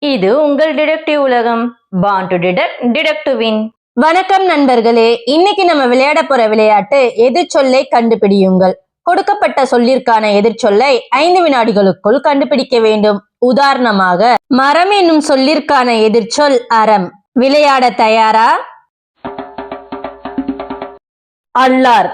இது உங்கள் டிடெக்டிவ் உலகம். பான் டு டிடெக்ட் டிடெக்டிவின் வின் வணக்கம் நண்பர்களே இன்னைக்கு நம்ம விளையாட போற விளையாட்டு எதிர்ச்சொல்லை கண்டுபிடியுங்கள். கொடுக்கப்பட்ட சொல்லிற்கான எதிர்ச்சொல்லை ஐந்து வினாடிகளுக்குள் கண்டுபிடிக்க வேண்டும். உதாரணமாக மரம் என்னும் சொல்லிற்கான எதிர்ச்சொல் அறம். விளையாட தயாரா? அல்லார்.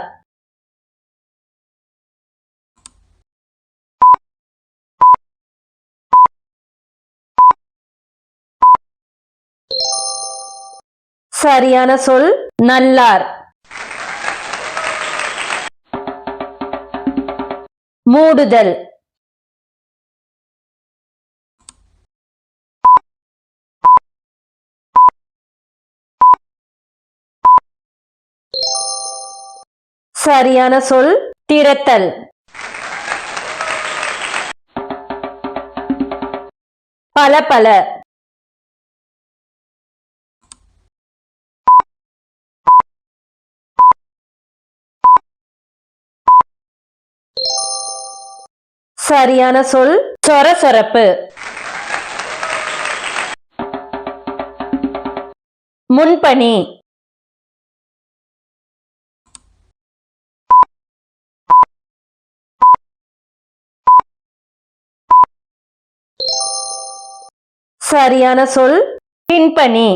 சரியான சொல் நல்லார். மூடுதல். சரியான சொல் திறத்தல். பல பல. சரியான சொல் சொர சொரப்பு. முன்பணி. சரியான சொல் பின்பணி.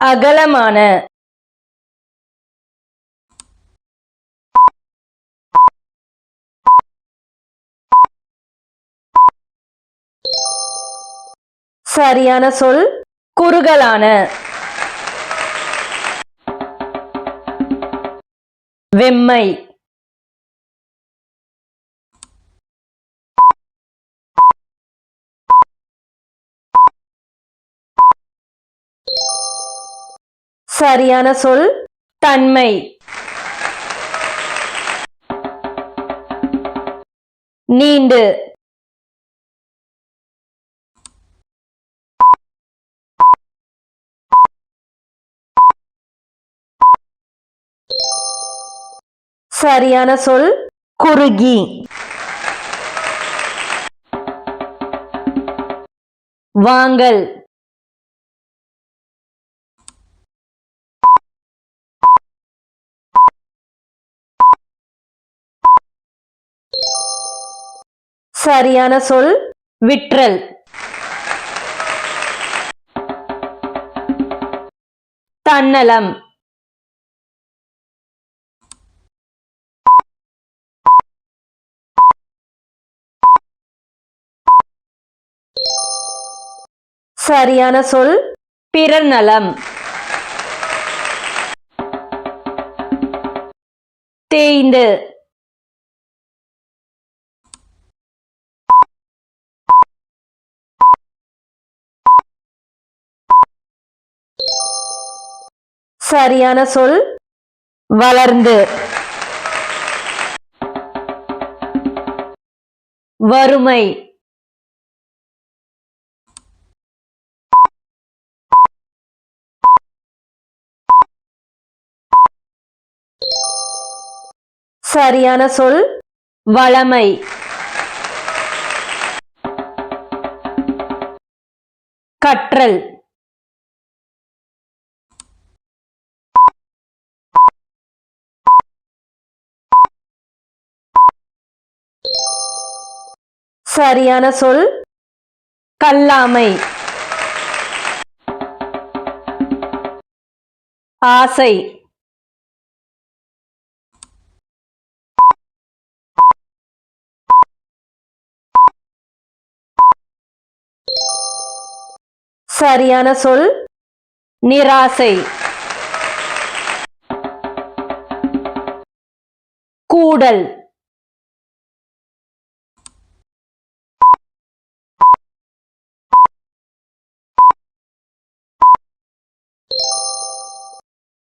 அகலமான. சரியான சொல் குறுகலான. வெம்மை. சரியான சொல் தன்மை. நீண்டு. சரியான சொல் குறுகி. வாங்கல். சரியான சொல் விற்றல். தன்னலம். சரியான சொல்? பிறர் நலம் தேய்ந்து. சரியான சொல்? வளர்ந்து. வறுமை. சரியான சொல் வளமை. கற்றல். சரியான சொல் கல்லாமை. ஆசை. சரியான சொல்? நிராசை. கூடல்.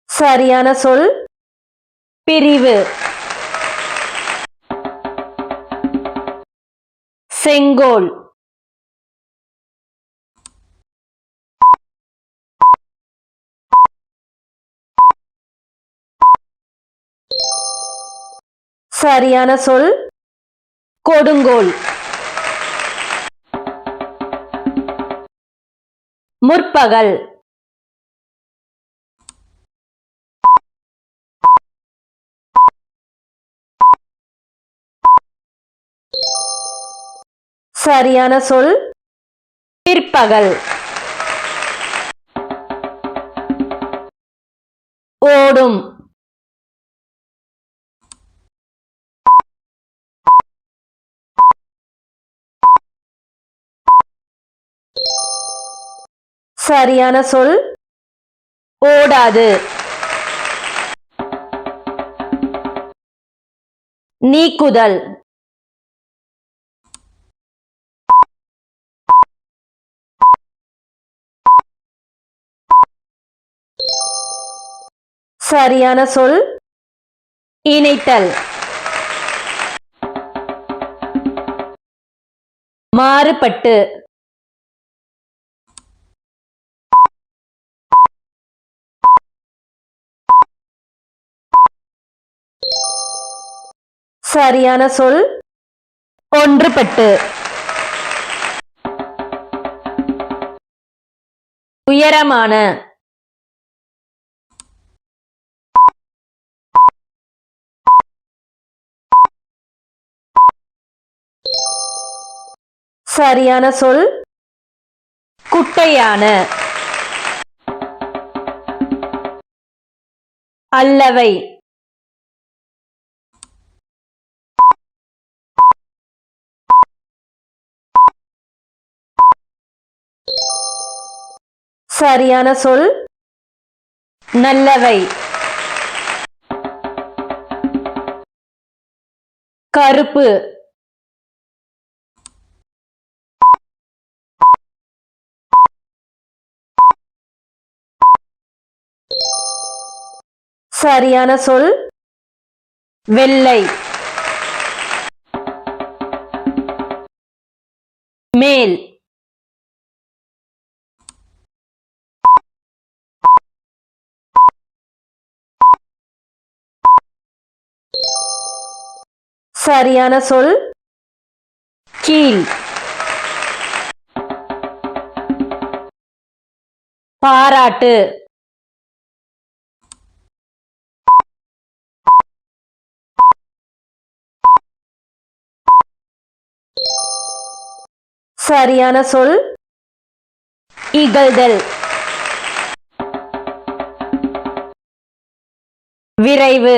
சரியான சொல்? பிரிவு. செங்கோல். சரியான சொல்? கொடுங்கோல். முற்பகல். சரியான சொல்? பிற்பகல். ஓடும். சரியான சொல்? ஓடாது. நீக்குதல். சரியான சொல்? இணைத்தல். மாறுபட்டு. சரியான சொல்? ஒன்றுபட்டு. உயரமான. சரியான சொல்? குட்டையான. அல்லவை. சரியான சொல்? நல்லவை. கருப்பு. சரியான சொல்? வெள்ளை. மேல். சரியான சொல்? கீழ். பாராட்டு. சரியான சொல்? இகழ்தல். விரைவு.